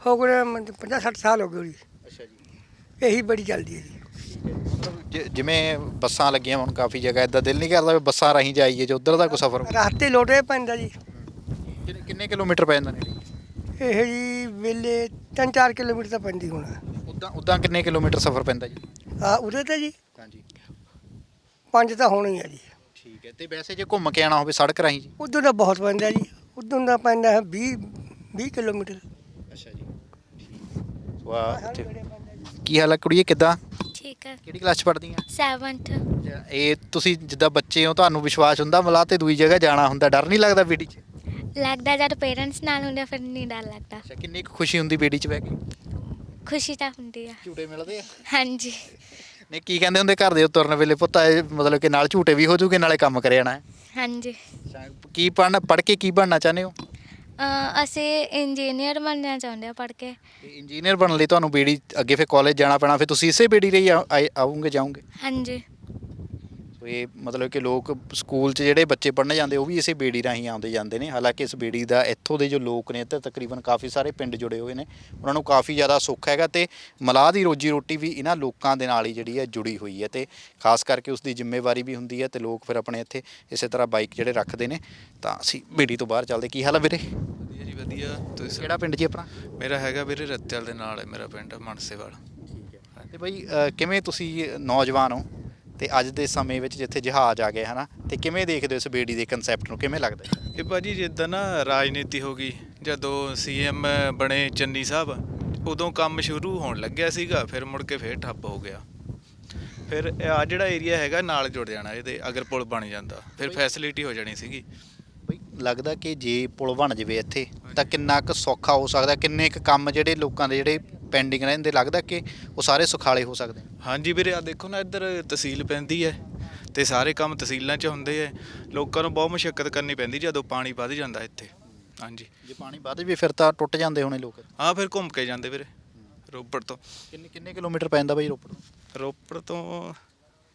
ਹੋ ਗਏ 50 60 ਸਾਲ ਹੋ ਗਏ ਜੀ।
ਅੱਛਾ ਜੀ।
ਇਹੀ ਬੜੀ ਚੱਲਦੀ ਹੈ ਜੀ।
ਜਿਵੇਂ ਬੱਸਾਂ ਲੱਗੀਆਂ ਹੁਣ ਕਾਫੀ ਜਗ੍ਹਾ ਇਦਾਂ ਦਿਲ ਨਹੀਂ ਕਰਦਾ ਵੀ ਬੱਸਾਂ ਰਾਹੀਂ ਜਾਈਏ ਜੇ ਉਧਰ ਦਾ ਕੋਈ ਸਫ਼ਰ ਹੋਵੇ।
ਰਸਤੇ ਲੋਟੇ ਪੈਂਦਾ ਜੀ।
ਕਿੰਨੇ- ਕਿੰਨੇ ਕਿਲੋਮੀਟਰ ਪੈ ਜਾਂਦਾ ਨੇ
ਇਹ ਜੀ ਵੇਲੇ 3-4 ਕਿਲੋਮੀਟਰ ਤਾਂ ਪੈਂਦੀ ਹੋਣਾ।
ਉਦਾਂ ਉਦਾਂ ਕਿੰਨੇ ਕਿਲੋਮੀਟਰ ਸਫ਼ਰ ਪੈਂਦਾ ਜੀ?
ਆ ਉਰੇ ਤਾਂ ਜੀ
ਹਾਂਜੀ।
ਪੰਜ ਤਾਂ ਹੋਣਾ ਹੀ ਆ ਜੀ।
ਠੀਕ ਹੈ। ਤੇ ਵੈਸੇ ਜੇ ਘੁੰਮ ਕੇ ਆਣਾ ਹੋਵੇ ਸੜਕ ਰਾਹੀਂ ਜੀ?
ਉਧਰ ਤਾਂ ਬਹੁਤ ਪੈਂਦਾ ਜੀ। ਉਦੋਂ ਦਾ ਪੈਂਦਾ ਹੈ 20 20 ਕਿਲੋਮੀਟਰ।
ਅੱਛਾ ਜੀ ਵਾਹ ਕੀ ਹਾਲ ਹੈ ਕੁੜੀਏ ਕਿੱਦਾਂ?
ਠੀਕ ਹੈ।
ਕਿਹੜੀ ਕਲਾਸ ਚ ਪੜ੍ਹਦੀ ਆ?
7th
ਇਹ ਤੁਸੀਂ ਜਿੱਦਾਂ ਬੱਚੇ ਹੋ ਤੁਹਾਨੂੰ ਵਿਸ਼ਵਾਸ ਹੁੰਦਾ ਮਲਾ ਤੇ ਦੂਜੀ ਜਗ੍ਹਾ ਜਾਣਾ ਹੁੰਦਾ ਡਰ ਨਹੀਂ ਲੱਗਦਾ ਬੇੜੀ 'ਚ?
ਲੱਗਦਾ ਜਦ ਪੇਰੈਂਟਸ ਨਾਲ ਹੁੰਦੇ ਆ, ਫਿਰ ਨਹੀਂ ਡਰ ਲੱਗਦਾ।
ਅੱਛਾ ਕਿੰਨੀ ਕੁ ਖੁਸ਼ੀ ਹੁੰਦੀ ਬੇੜੀ 'ਚ ਬਹਿ ਕੇ?
ਖੁਸ਼ੀ ਤਾਂ ਹੁੰਦੀ ਆ।
ਝੂਟੇ ਮਿਲਦੇ ਆ?
ਹਾਂਜੀ।
ਨੇ ਕੀ ਕਹਿੰਦੇ ਹੁੰਦੇ ਘਰ ਦੇ ਤੁਰਨ ਵੇਲੇ ਪੁੱਤ? ਇਹ ਮਤਲਬ ਕਿ ਨਾਲ ਝੂਟੇ ਵੀ ਹੋ ਜੂਗੇ ਨਾਲੇ ਕੰਮ ਕਰਿਆ ਜਾਣਾ ਹੈ।
ਹਾਂਜੀ।
ਅੱਛਾ, ਕੀ ਪੜ੍ਹਨਾ ਪੜ੍ਹ ਕੇ ਕੀ ਬਣਨਾ ਚਾਹੁੰਦੇ ਹੋ?
ਅ, ਅਸੀਂ ਇੰਜੀਨੀਅਰ ਬਣਨਾ ਚਾਹੁੰਦੇ ਆ ਪੜ੍ਹ ਕੇ।
ਇੰਜੀਨੀਅਰ ਬਣਨ ਲਈ ਤੁਹਾਨੂੰ ਬੇੜੀ ਅੱਗੇ ਫਿਰ ਕਾਲਜ ਜਾਣਾ ਪੈਣਾ ਫਿਰ ਤੁਸੀਂ ਇਸੇ ਬੇੜੀ ਰਹੀ ਆਉਂਗੇ ਜਾਓਗੇ?
ਹਾਂਜੀ।
ਇਹ ਮਤਲਬ ਕਿ ਲੋਕ ਸਕੂਲ 'ਚ ਜਿਹੜੇ ਬੱਚੇ ਪੜ੍ਹਨ ਜਾਂਦੇ ਉਹ ਵੀ ਇਸੇ ਬੇੜੀ ਰਾਹੀਂ ਆਉਂਦੇ ਜਾਂਦੇ ਨੇ। ਹਾਲਾਂਕਿ ਇਸ ਬੇੜੀ ਦਾ ਇੱਥੋਂ ਦੇ ਜੋ ਲੋਕ ਨੇ ਇੱਥੇ ਤਕਰੀਬਨ ਕਾਫੀ ਸਾਰੇ ਪਿੰਡ ਜੁੜੇ ਹੋਏ ਨੇ। ਉਹਨਾਂ ਨੂੰ ਕਾਫੀ ਜ਼ਿਆਦਾ ਸੁੱਖ ਹੈਗਾ ਤੇ ਮਲਾਹ ਦੀ ਰੋਜੀ ਰੋਟੀ ਵੀ ਇਹਨਾਂ ਲੋਕਾਂ ਦੇ ਨਾਲ ਹੀ ਜਿਹੜੀ ਹੈ ਜੁੜੀ ਹੋਈ ਹੈ ਤੇ ਖਾਸ ਕਰਕੇ ਉਸ ਦੀ ਜ਼ਿੰਮੇਵਾਰੀ ਵੀ ਹੁੰਦੀ ਹੈ ਤੇ ਲੋਕ ਫਿਰ ਆਪਣੇ ਇੱਥੇ ਇਸੇ ਤਰ੍ਹਾਂ ਬਾਈਕ ਜਿਹੜੇ ਰੱਖਦੇ ਨੇ ਤਾਂ ਅਸੀਂ ਬੇੜੀ ਤੋਂ ਬਾਹਰ ਚੱਲਦੇ। ਕੀ ਹਾਲ ਹੈ ਵੀਰੇ?
ਵਧੀਆ ਜੀ ਵਧੀਆ। ਤੁਸੀਂ
ਕਿਹੜਾ ਪਿੰਡ ਜੀ ਆਪਣਾ?
ਮੇਰਾ ਹੈਗਾ ਵੀਰੇ ਰੱਤੇਵਾਲ ਦੇ ਨਾਲ ਹੈ ਮੇਰਾ ਪਿੰਡ ਮਨਸੇਵਾਲ।
ਤੇ ਬਾਈ ਅ, ਕਿਵੇਂ ਤੁਸੀਂ ਨੌਜਵਾਨ ਹੋ? ਤੇ ਅੱਜ ਦੇ ਸਮੇਂ ਵਿੱਚ ਜਿੱਥੇ ਜਹਾਜ਼ ਆ ਗਏ ਹਨਾ? ਤੇ ਕਿਵੇਂ ਦੇਖਦੇ ਹੋ ਇਸ ਬੇੜੀ ਦੇ ਕਨਸੈਪਟ ਨੂੰ? ਕਿਵੇਂ ਲੱਗਦਾ? ਹੈ?
ਇਹ ਭਾਜੀ ਜਿੱਦਾਂ ਨਾ ਰਾਜਨੀਤੀ ਹੋ ਗਈ ਜਦੋਂ ਸੀਐਮ ਬਣੇ ਚੰਨੀ ਸਾਹਿਬ ਉਦੋਂ ਕੰਮ ਸ਼ੁਰੂ ਹੋਣ ਲੱਗਿਆ ਸੀਗਾ ਫਿਰ ਮੁੜ ਕੇ ਫੇਰ ਠੱਪ ਹੋ ਗਿਆ। ਫਿਰ ਆ ਜਿਹੜਾ ਏਰੀਆ ਹੈਗਾ ਨਾਲ ਜੁੜ ਜਾਣਾ ਇਹਦੇ ਅਗਰ ਪੁਲ ਬਣ ਜਾਂਦਾ ਫਿਰ ਫੈਸਿਲਿਟੀ ਹੋ ਜਾਣੀ ਸੀਗੀ।
ਬਈ ਲੱਗਦਾ ਕਿ ਜੇ ਪੁਲ ਬਣ ਜਵੇ ਇੱਥੇ ਤਾਂ ਕਿੰਨਾ ਕੁ ਸੌਖਾ ਹੋ ਸਕਦਾ ਕਿੰਨੇ ਕੁ ਕੰਮ ਜਿਹੜੇ ਲੋਕਾਂ ਦੇ ਜਿਹੜੇ ਪੈਂਡਿੰਗ ਰਹਿੰਦੇ ਲੱਗਦਾ ਕਿ ਉਹ ਸਾਰੇ ਸੁਖਾਲੇ ਹੋ ਸਕਦੇ
ਹਾਂਜੀ ਵੀਰੇ ਆ ਦੇਖੋ ਨਾ ਇੱਧਰ ਤਹਿਸੀਲ ਪੈਂਦੀ ਹੈ ਤੇ ਸਾਰੇ ਕੰਮ ਤਹਿਸੀਲਾਂ 'ਚ ਹੁੰਦੇ ਐ ਲੋਕਾਂ ਨੂੰ ਬਹੁਤ ਮੁਸ਼ਕਲ ਕਰਨੀ ਪੈਂਦੀ ਜਦੋਂ ਪਾਣੀ ਵੱਧ ਜਾਂਦਾ ਇੱਥੇ। ਹਾਂਜੀ।
ਜੇ ਪਾਣੀ ਵੱਧ ਜਵੇ ਫਿਰ ਤਾਂ ਟੁੱਟ ਜਾਂਦੇ ਹੋਣੇ ਲੋਕ।
ਹਾਂ ਫਿਰ ਘੁੰਮ ਕੇ ਜਾਂਦੇ ਵੀਰੇ ਰੋਪੜ ਤੋਂ।
ਕਿੰਨੇ ਕਿੰਨੇ ਕਿਲੋਮੀਟਰ ਪੈਂਦਾ ਬਈ ਰੋਪੜ ਤੋਂ?
ਰੋਪੜ ਤੋਂ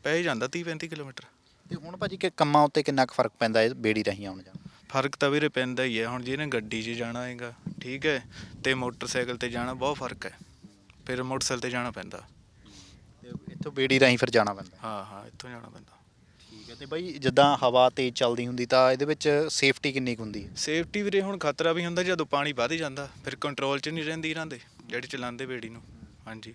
ਪੈ ਹੀ ਜਾਂਦਾ 30 35 ਕਿਲੋਮੀਟਰ।
ਤੇ ਹੁਣ ਭਾਜੀ ਕਿ ਕੰਮਾਂ ਉੱਤੇ ਕਿੰਨਾ ਕੁ ਫ਼ਰਕ ਪੈਂਦਾ ਇਹ ਬੇੜੀ ਰਾਹੀਂ ਆਉਣ ਜਾਣ?
ਫ਼ਰਕ ਤਾਂ ਵੀਰੇ ਪੈਂਦਾ ਹੀ ਹੈ। ਹੁਣ ਜਿਹਨੇ ਗੱਡੀ 'ਚ ਜਾਣਾ ਹੈਗਾ ਠੀਕ ਹੈ ਤੇ ਮੋਟਰਸਾਈਕਲ ਤੇ ਜਾਣਾ ਬਹੁਤ ਫ਼ਰਕ ਹੈ। ਫਿਰ ਮੋਟਰਸਾਈਕਲ ਤੇ ਜਾਣਾ ਪੈਂਦਾ।
ਇੱਥੋਂ ਬੇੜੀ ਰਾਹੀਂ ਫਿਰ ਜਾਣਾ ਪੈਂਦਾ।
ਹਾਂ ਹਾਂ ਇੱਥੋਂ ਜਾਣਾ ਪੈਂਦਾ।
ਠੀਕ ਹੈ ਤੇ ਬਈ ਜਿੱਦਾਂ ਹਵਾ ਤੇਜ਼ ਚੱਲਦੀ ਹੁੰਦੀ ਤਾਂ ਇਹਦੇ ਵਿੱਚ ਸੇਫਟੀ ਕਿੰਨੀ ਕੁ ਹੁੰਦੀ ਹੈ?
ਸੇਫਟੀ ਵੀਰੇ ਹੁਣ ਖਤਰਾ ਵੀ ਹੁੰਦਾ ਜਦੋਂ ਪਾਣੀ ਵੱਧ ਜਾਂਦਾ ਫਿਰ ਕੰਟਰੋਲ 'ਚ ਨਹੀਂ ਰਹਿੰਦੀ ਇਹਨਾਂ ਦੇ ਜਿਹੜੇ ਚਲਾਉਂਦੇ ਬੇੜੀ ਨੂੰ। ਹਾਂਜੀ।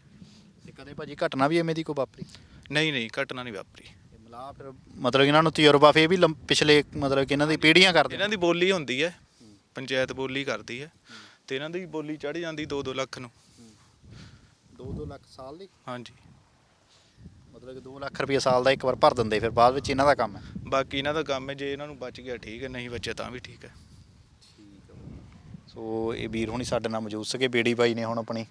ਤੇ ਕਦੇ ਭਾਜੀ ਘਟਨਾ ਵੀ ਐਵੇਂ ਦੀ ਕੋਈ ਵਾਪਰੀ?
ਨਹੀਂ ਨਹੀਂ ਘਟਨਾ ਨਹੀਂ ਵਾਪਰੀ।
ਤੇ ਮਲਾ ਫਿਰ ਮਤਲਬ ਇਹਨਾਂ ਨੂੰ ਤਜਰਬਾ ਫੇ ਵੀ ਲੰਮ- ਪਿਛਲੇ ਮਤਲਬ ਕਿ ਇਹਨਾਂ ਦੀ ਪੀੜ੍ਹੀਆਂ ਕਰਦੇ
ਇਹਨਾਂ ਦੀ ਬੋਲੀ ਹੁੰਦੀ ਹੈ ਪੰਚਾਇਤ ਬੋਲੀ ਕਰਦੀ ਹੈ ਤੇ ਇਹਨਾਂ ਦੀ ਬੋਲੀ ਚੜ ਜਾਂਦੀ 2-2 ਲੱਖ ਨੂੰ।
2-2 ਲੱਖ ਸਾਲ ਦੀ
ਹਾਂਜੀ।
ਮਤਲਬ ਕਿ 2 ਲੱਖ ਰੁਪਏ ਸਾਲ ਦਾ ਇੱਕ ਵਾਰ ਭਰ ਦਿੰਦੇ ਫਿਰ ਬਾਅਦ ਵਿੱਚ ਇਹਨਾਂ ਦਾ ਕੰਮ ਹੈ?
ਬਾਕੀ ਇਹਨਾਂ ਦਾ ਕੰਮ ਹੈ ਜੇ ਇਹਨਾਂ ਨੂੰ ਬਚ ਗਿਆ ਠੀਕ ਹੈ ਨਹੀਂ ਬਚਿਆ ਤਾਂ ਵੀ ਠੀਕ ਹੈ।
ਸੋ ਇਹ ਵੀਰ ਹੁਣੀ ਸਾਡੇ ਨਾਲ ਮੌਜੂਦ ਸੀਗੇ ਬੇੜੀ ਬਾਈ ਨੇ ਹੁਣ ਆਪਣੀ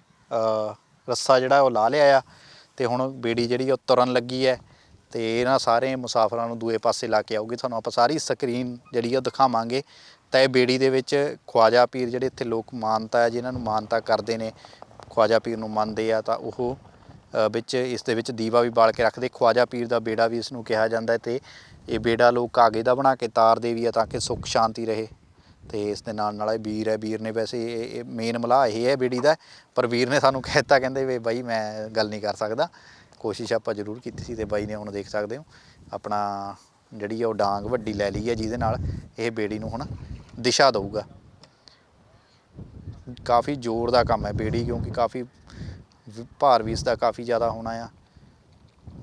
ਰੱਸਾ ਜਿਹੜਾ ਉਹ ਲਾ ਲਿਆ ਆ ਤੇ ਹੁਣ ਬੇੜੀ ਜਿਹੜੀ ਉਹ ਤੁਰਨ ਲੱਗੀ ਹੈ ਤੇ ਇਹਨਾਂ ਸਾਰੇ ਮੁਸਾਫਰਾਂ ਨੂੰ ਦੂਏ ਪਾਸੇ ਲਾ ਕੇ ਆਊਗੀ। ਤੁਹਾਨੂੰ ਆਪਾਂ ਸਾਰੀ ਸਕਰੀਨ ਜਿਹੜੀ ਆ ਉਹ ਦਿਖਾਵਾਂਗੇ। ਤਾਂ ਇਹ ਬੇੜੀ ਦੇ ਵਿੱਚ ਖਵਾਜਾ ਪੀਰ ਜਿਹੜੇ ਇੱਥੇ ਲੋਕ ਮਾਨਤਾ ਹੈ ਜਿਨ੍ਹਾਂ ਨੂੰ ਮਾਨਤਾ ਕਰਦੇ ਨੇ ਖਵਾਜਾ ਪੀਰ ਨੂੰ ਮੰਨਦੇ ਆ ਤਾਂ ਉਹ ਵਿੱਚ ਇਸ ਦੇ ਵਿੱਚ ਦੀਵਾ ਵੀ ਬਾਲ ਕੇ ਰੱਖਦੇ। ਖਵਾਜਾ ਪੀਰ ਦਾ ਬੇੜਾ ਵੀ ਇਸ ਨੂੰ ਕਿਹਾ ਜਾਂਦਾ ਹੈ ਤੇ ਇਹ ਬੇੜਾ ਲੋਕ ਕਾਗੇ ਦਾ ਬਣਾ ਕੇ ਤਾਰਦੇ ਵੀ ਆ ਤਾਂ ਕਿ ਸੁੱਖ ਸ਼ਾਂਤੀ ਰਹੇ। ਤੇ ਇਸ ਦੇ ਨਾਲ ਨਾਲ ਇਹ ਵੀਰ ਹੈ ਵੀਰ ਨੇ ਵੈਸੇ ਇਹ ਮੇਨ ਮਲਾਹ ਇਹ ਹੈ ਬੇੜੀ ਦਾ, ਪਰ ਵੀਰ ਨੇ ਸਾਨੂੰ ਕਹਿਤਾ ਕਹਿੰਦੇ ਵੀ ਬਾਈ ਮੈਂ ਗੱਲ ਨਹੀਂ ਕਰ ਸਕਦਾ। ਕੋਸ਼ਿਸ਼ ਆਪਾਂ ਜ਼ਰੂਰ ਕੀਤੀ ਸੀ ਤੇ ਬਾਈ ਨੇ ਹੁਣ ਦੇਖ ਸਕਦੇ ਹੋ। ਆਪਣਾ ਜਿਹੜੀ ਆ ਉਹ ਡਾਂਗ ਵੱਡੀ ਲੈ ਲਈ ਹੈ ਜਿਹਦੇ ਨਾਲ ਇਹ ਬੇੜੀ ਨੂੰ ਹੁਣ ਦਿਸ਼ਾ ਦਊਗਾ। ਕਾਫੀ ਜ਼ੋਰ ਦਾ ਕੰਮ ਹੈ ਬੇੜੀ ਕਿਉਂਕਿ ਕਾਫੀ ਵ- ਭਾਰ ਵੀ ਇਸ ਦਾ ਕਾਫੀ ਜ਼ਿਆਦਾ ਹੋਣਾ ਆ।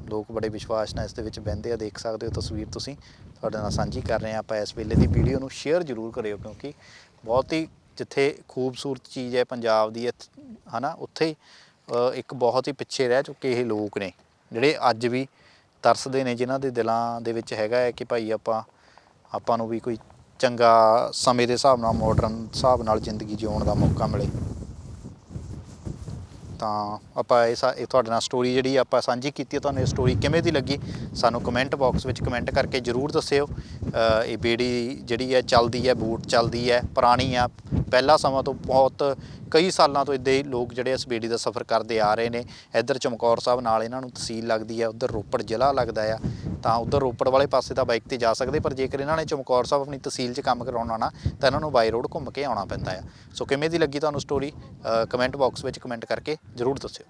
ਲੋਕ ਬੜੇ ਵਿਸ਼ਵਾਸ ਨਾਲ ਇਸ ਦੇ ਵਿੱਚ ਬਹਿੰਦੇ ਆ ਦੇਖ ਸਕਦੇ ਹੋ ਤਸਵੀਰ ਤੁਸੀਂ। ਤੁਹਾਡੇ ਨਾਲ ਸਾਂਝੀ ਕਰ ਰਹੇ ਆ ਆਪਾਂ ਇਸ ਵੇਲੇ ਦੀ ਵੀਡੀਓ ਨੂੰ। ਸ਼ੇਅਰ ਜ਼ਰੂਰ ਕਰਿਓ ਕਿਉਂਕਿ ਬਹੁਤ ਹੀ ਜਿੱਥੇ ਖੂਬਸੂਰਤ ਚੀਜ਼ ਹੈ ਪੰਜਾਬ ਦੀ ਇੱਥ- ਹਨਾ ਉੱਥੇ ਹੀ, ਇੱਕ ਬਹੁਤ ਹੀ ਪਿੱਛੇ ਰਹਿ ਚੁੱਕੇ ਇਹ ਲੋਕ ਨੇ ਜਿਹੜੇ ਅੱਜ ਵੀ ਤਰਸਦੇ ਨੇ ਜਿਨ੍ਹਾਂ ਦੇ ਦਿਲਾਂ ਦੇ ਵਿੱਚ ਹੈਗਾ ਹੈ ਕਿ ਭਾਈ ਆਪਾਂ ਆਪਾਂ ਨੂੰ ਵੀ ਕੋਈ ਚੰਗਾ ਸਮੇਂ ਦੇ ਹਿਸਾਬ ਨਾਲ ਮਾਡਰਨ ਹਿਸਾਬ ਨਾਲ ਜ਼ਿੰਦਗੀ ਜਿਉਣ ਦਾ ਮੌਕਾ ਮਿਲੇ। ਤਾਂ ਆਪਾਂ ਇਹ ਸਾ- ਇਹ ਤੁਹਾਡੇ ਨਾਲ ਸਟੋਰੀ ਜਿਹੜੀ ਆਪਾਂ ਸਾਂਝੀ ਕੀਤੀ ਹੈ ਤੁਹਾਨੂੰ ਇਹ ਸਟੋਰੀ ਕਿਵੇਂ ਦੀ ਲੱਗੀ? ਸਾਨੂੰ ਕਮੈਂਟ ਬਾਕਸ ਵਿੱਚ ਕਮੈਂਟ ਕਰਕੇ ਜਰੂਰ ਦੱਸਿਓ। ਇਹ ਬੇੜੀ ਜਿਹੜੀ ਹੈ, ਚੱਲਦੀ ਹੈ, ਬੂਟ ਚੱਲਦੀ ਹੈ, ਪੁਰਾਣੀ ਆ ਪਹਿਲਾ ਸਮਾਂ ਤੋਂ ਬਹੁਤ ਕਈ ਸਾਲਾਂ ਤੋਂ ਇੱਦਾਂ ਹੀ ਲੋਕ ਜਿਹੜੇ ਇਸ ਬੇੜੀ ਦਾ ਸਫ਼ਰ ਕਰਦੇ ਆ ਰਹੇ ਨੇ। ਇੱਧਰ ਚਮਕੌਰ ਸਾਹਿਬ ਨਾਲ ਇਹਨਾਂ ਨੂੰ ਤਹਿਸੀਲ ਲੱਗਦੀ ਹੈ ਉੱਧਰ ਰੋਪੜ ਜ਼ਿਲ੍ਹਾ ਲੱਗਦਾ ਆ। ਤਾਂ ਉੱਧਰ ਰੋਪੜ ਵਾਲੇ ਪਾਸੇ ਤਾਂ ਬਾਈਕ ਤੇ ਜਾ ਸਕਦੇ, ਪਰ ਜੇਕਰ ਇਹਨਾਂ ਨੇ ਚਮਕੌਰ ਸਾਹਿਬ ਆਪਣੀ ਤਹਿਸੀਲ 'ਚ ਕੰਮ ਕਰਾਉਣਾ ਨਾ, ਤਾਂ ਇਹਨਾਂ ਨੂੰ ਬਾਈ ਰੋਡ ਘੁੰਮ ਕੇ ਆਉਣਾ ਪੈਂਦਾ ਆ। ਸੋ ਕਿਵੇਂ ਦੀ ਲੱਗੀ ਤੁਹਾਨੂੰ ਸਟੋਰੀ ਕਮੈਂਟ ਬਾਕਸ ਵਿੱਚ ਕਮੈਂਟ ਕਰਕੇ ਜਰੂਰ ਦੱਸਿਓ।